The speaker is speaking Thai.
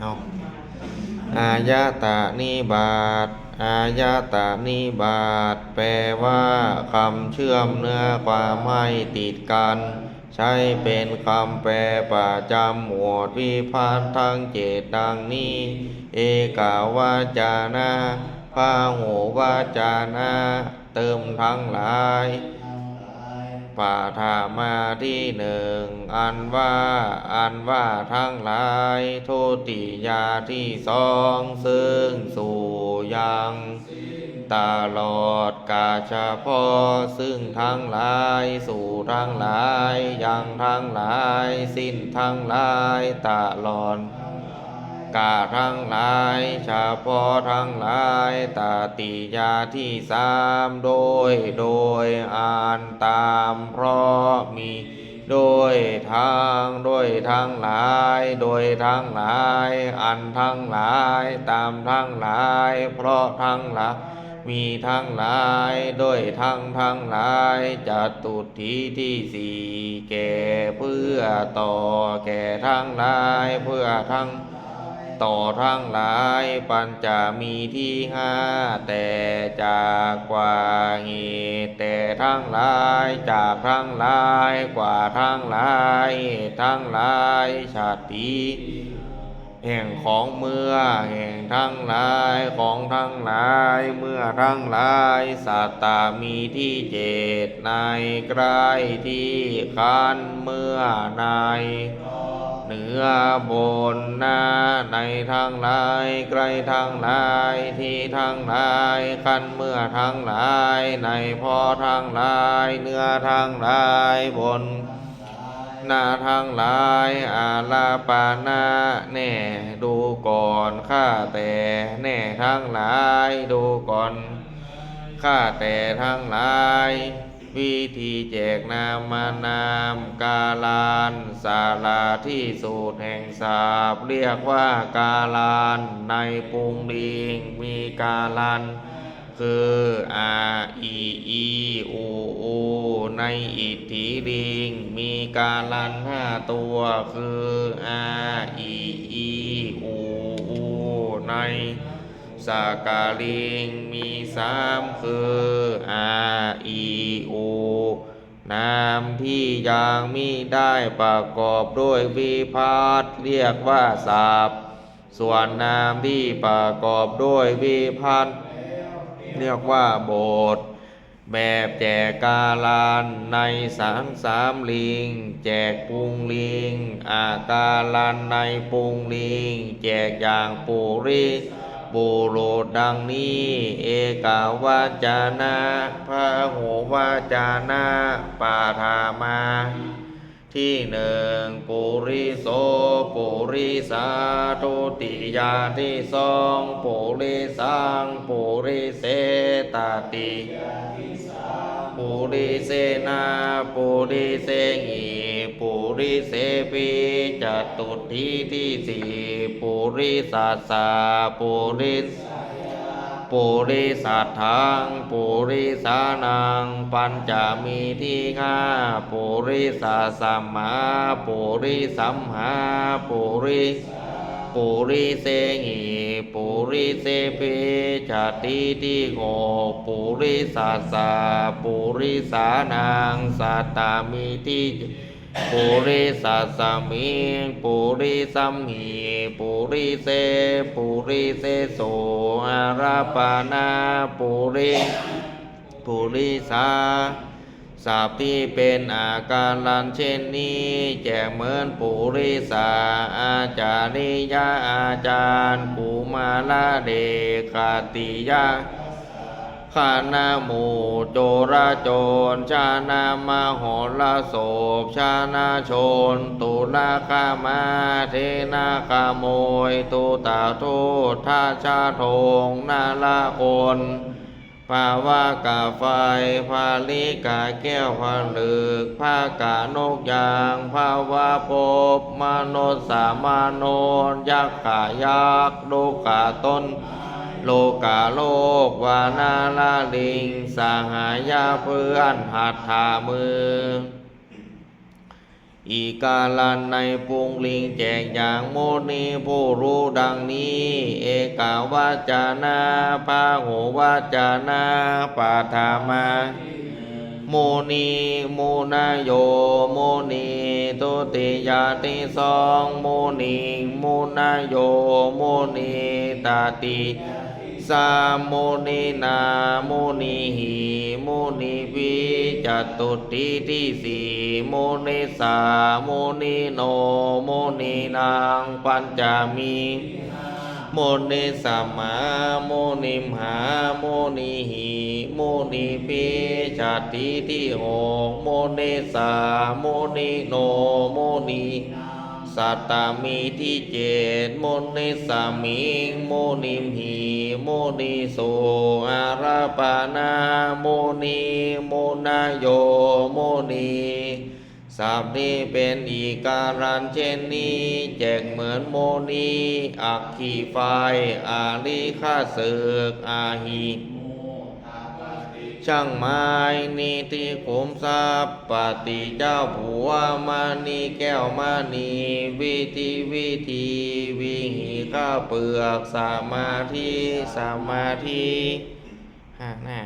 เอาอายะตานิบาตอายะตานิบาตแปลว่าคำเชื่อมเนื้อความไม่ติดกัน ใช้เป็นคำแปลประจำหมวดวิพัฒน์ทั้งเจ็ดดังนี้ เอกาวาจานะพาหูวาจานะเติมทั้งหลาย ปาฐามาที่หนึ่งอันว่าอันว่าทั้งหลายโทติยาที่สองซึ่งสู่ยังตลอดกาเฉพาะซึ่งทั้งหลายสู่ทั้งหลายยังทั้งหลาย สิ้นทั้งหลายตลอด กาทั้งหลายเฉพาะทั้งหลายตาติยาที่สามโดยโดยอ่านตามเพราะมีโดยทางโดยทั้งหลาย โดยทั้งหลาย อันทั้งหลาย ตามทั้งหลาย เพราะทั้งหลายมีทั้งหลายโดยทั้งทั้งหลายจัตุทีที่สี่แก่เพื่อต่อแก่ทั้งหลายเพื่อทั้ง ต่อทั้งหลายปัญจมีที่ห้าแต่จากกว่าเหตุแต่ทั้งหลายจากทั้งหลายกว่าทั้งหลายทั้งหลายชาติแห่งของเมื่อแห่งทั้งหลายของทั้งหลายเมื่อทั้งหลายสัตตามีที่เจตในใกล้ที่คันเมื่อใน เหนือบนหน้าในทางหลายไกลทางหลายที่ทางหลายคันเมื่อทางหลายในพอทางหลายเนื้อทางหลายบนหน้าทางหลายอาลาปานาแน่ดูก่อนข้าแต่แน่ทางหลายดูก่อนข้าแต่ทั้งหลาย วิธีแจกนามานามกาลานสาลาที่สูตรแห่งสาบเรียกว่ากาลานในปุงดิงมีกาลัน คืออาอีอีอูอูในอิทธิลิง มีกาลันห้าตัวคืออาอี สากาลิงมีสามคืออาอีอูนามที่ยังมีได้ประกอบด้วยวิพัตเรียกว่าสาบส่วนนามที่ประกอบด้วยวิพัตเรียกว่าโบท แบบแจกกาลานในสังสามลิง แจกปุงลิง อาการันในปุงลิง แจกอย่างปุริ ปุโรดังนี้ เอกาวาจานะพระหูวาจานะปาธามา ที่หนึ่งปุริโสปุริสาตุติยาที่สองปุริสังปุริเสตติยา ริเสนาปุริเสหีปุริเสปีจตุทีที่สี่ปุริสัสสาปุริสปุริสัทธังปุริสานังปัญจมีที่ห้าปุริสัสสัมมาปุริสัมหาปุริ ปุริเสหีปุริเสปีจติที่หกปุริสัสสาปุริสานังสัตตามีที่ปุริสัสมิงปุริสัมหีปุริเสปุริเสโสอาราปานาปุริปุริสา สัพที่เป็นอาการลันเช่นนี้แจกเหมือนปุริสาอาจาริยาอาจารย์กุมาลาเดคาติยาขานาหมูโจราโจรชานามาหละโศบชานาชน ตุลาคามาเทนาคาโมยตุตาโทษท่าชาทงนาละคน ภาวากาไฟภาลิกาแก้วผลึกภากานกยางภาวาภพมโนสามานนยักกายักษ์โลกาต้น โลกาโลกวานาลาลิง สหายาเพื่อนหัตถามือ อีกาลันในปุงลิงแจกอย่างโมนีผู้รู้ดังนี้ เอกาวาจานาพาหูวาจานาปาธามาโมนีโมนาโยโมนีตุติยาติสองโมนีโมนาโยโมนีตาติ สามโมนีนาโมนีหิโมนีวิจตุติที่สี่โมนีสาโมนีโนโมนีนางปัญจามีโมนิสัมมาโมนิมหาโมนิหิโมนิปิชาติที่หกโมนิสาโมนิโนโมนิ สัตตามีที่เจ็ดโมนิสามิงโมนิมหิโมนิโสอาราปานาโมนิโมนาโยโมนีสับนี้เป็นอีการันเช่นนี้แจกเหมือนโมนีอักขีไฟอาลีข้าศึกอาหี ช่างไม้นิติขุมทรัพย์ปฏิเจ้าผัวมานีแก้วมานีวิธีวิธีวิหีข้าเปลือกสมาธิสมาธิห้าหน้า